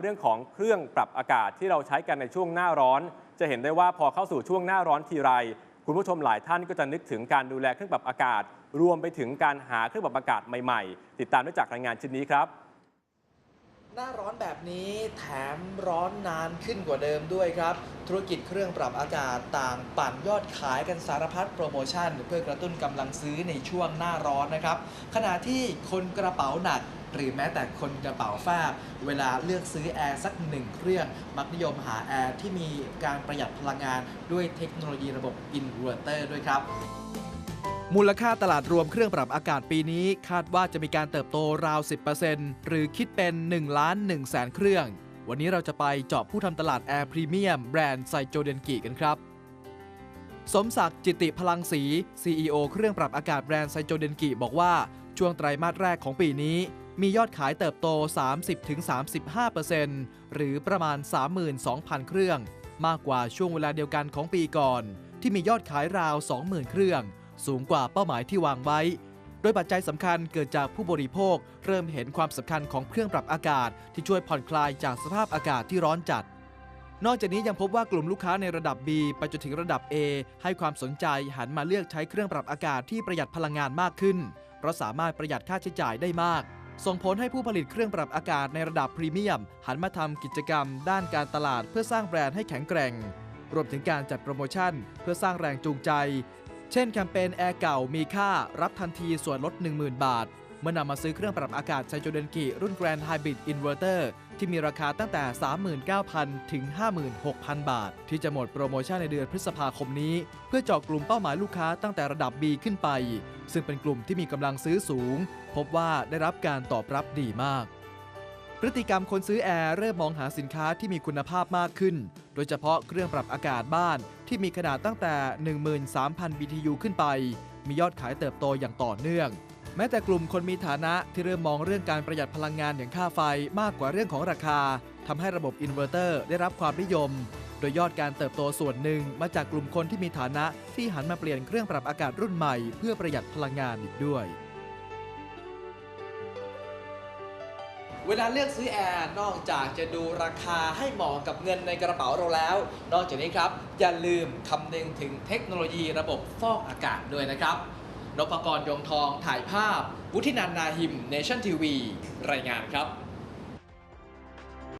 เรื่องของเครื่องปรับอากาศที่เราใช้กันในช่วงหน้าร้อน จะเห็นได้ว่าพอเข้าสู่ช่วงหน้าร้อนทีไร คุณผู้ชมหลายท่านก็จะนึกถึงการดูแลเครื่องปรับอากาศ รวมไปถึงการหาเครื่องปรับอากาศใหม่ๆ ติดตามได้จากรายงานชิ้นนี้ครับหน้าร้อนแบบนี้แถมร้อนนานขึ้นกว่าเดิมด้วยครับ ธุรกิจเครื่องปรับอากาศต่างปั่นยอดขายกันสารพัดโปรโมชั่น เพื่อกระตุ้นกำลังซื้อในช่วงหน้าร้อนนะครับ ขณะที่คนกระเป๋าหนัก หรือแม้แต่คนกระเป๋าแฟบเวลาเลือกซื้อแอร์สักหนึ่งเครื่อง มักนิยมหาแอร์ที่มีการประหยัดพลังงานด้วยเทคโนโลยีระบบอินเวอร์เตอร์ด้วยครับมูลค่าตลาดรวมเครื่องปรับอากาศปีนี้ คาดว่าจะมีการเติบโตราว 10%หรือคิดเป็น1ล้าน1แสนเครื่อง วันนี้เราจะไปเจาะผู้ทำตลาดแอร์พรีเมียมแบรนด์ไซโจเดนกิกันครับ สมศักดิ์จิติพลังศรี CEO เครื่องปรับอากาศแบรนด์ไซโจเดนกิบอกว่าช่วงไตรมาสแรกของปีนี้ มียอดขายเติบโต 30-35%หรือประมาณ 32,000 เครื่อง มากกว่าช่วงเวลาเดียวกันของปีก่อน ที่มียอดขายราว 20,000 เครื่อง สูงกว่าเป้าหมายที่วางไว้ โดยปัจจัยสำคัญเกิดจากผู้บริโภค เริ่มเห็นความสำคัญของเครื่องปรับอากาศ ที่ช่วยผ่อนคลายจากสภาพอากาศที่ร้อนจัดนอกจากนี้ยังพบว่ากลุ่มลูกค้าในระดับ B ไปจนถึงระดับ A ให้ความสนใจหันมาเลือกใช้เครื่องปรับอากาศที่ประหยัดพลังงานมากขึ้น เพราะสามารถประหยัดค่าใช้จ่ายได้มาก ส่งผลให้ผู้ผลิตเครื่องปรับอากาศในระดับพรีเมียม หันมาทำกิจกรรม ด้านการตลาดเพื่อสร้างแบรนด์ให้แข็งแกร่ง รวมถึงการจัดโปรโมชั่น เพื่อสร้างแรงจูงใจ เช่นแคมเปญแอร์เก่ามีค่ารับทันทีส่วนลด 10,000 บาท เมื่อนำมาซื้อเครื่องปรับอากาศไซโจเดนกิรุ่น Grand Hybrid Inverter ที่มีราคาตั้งแต่ 39,000 ถึง 56,000 บาท ที่จะหมดโปรโมชั่นในเดือนพฤษภาคมนี้ เพื่อเจาะกลุ่มเป้าหมายลูกค้าตั้งแต่ระดับ B ขึ้นไป ซึ่งเป็นกลุ่มที่มีกำลังซื้อสูง พบว่าได้รับการตอบรับดีมาก พฤติกรรมคนซื้อแอร์เริ่มมองหาสินค้าที่มีคุณภาพมากขึ้น โดยเฉพาะเครื่องปรับอากาศบ้านที่มีขนาดตั้งแต่ 13,000 BTU ขึ้นไป มียอดขายเติบโตอย่างต่อเนื่อง แม้แต่กลุ่มคนมีฐานะที่เริ่มมองเรื่องการประหยัดพลังงานอย่างค่าไฟมากกว่าเรื่องของราคาทำให้ระบบอินเวอร์เตอร์ได้รับความนิยม โดยยอดการเติบโตส่วนหนึ่งมาจากกลุ่มคนที่มีฐานะที่หันมาเปลี่ยนเครื่องปรับอากาศรุ่นใหม่ เพื่อประหยัดพลังงานอีกด้วย เวลาเลือกซื้อแอร์นอกจากจะดูราคาให้เหมาะกับเงินในกระเป๋าเราแล้ว นอกจากนี้ครับอย่าลืมคำนึงถึงเทคโนโลยีระบบฟอกอากาศด้วยนะครับ นพกรยงทองถ่ายภาพ วุฒินันนาหิมเนชั่นทีวี รายงานครับ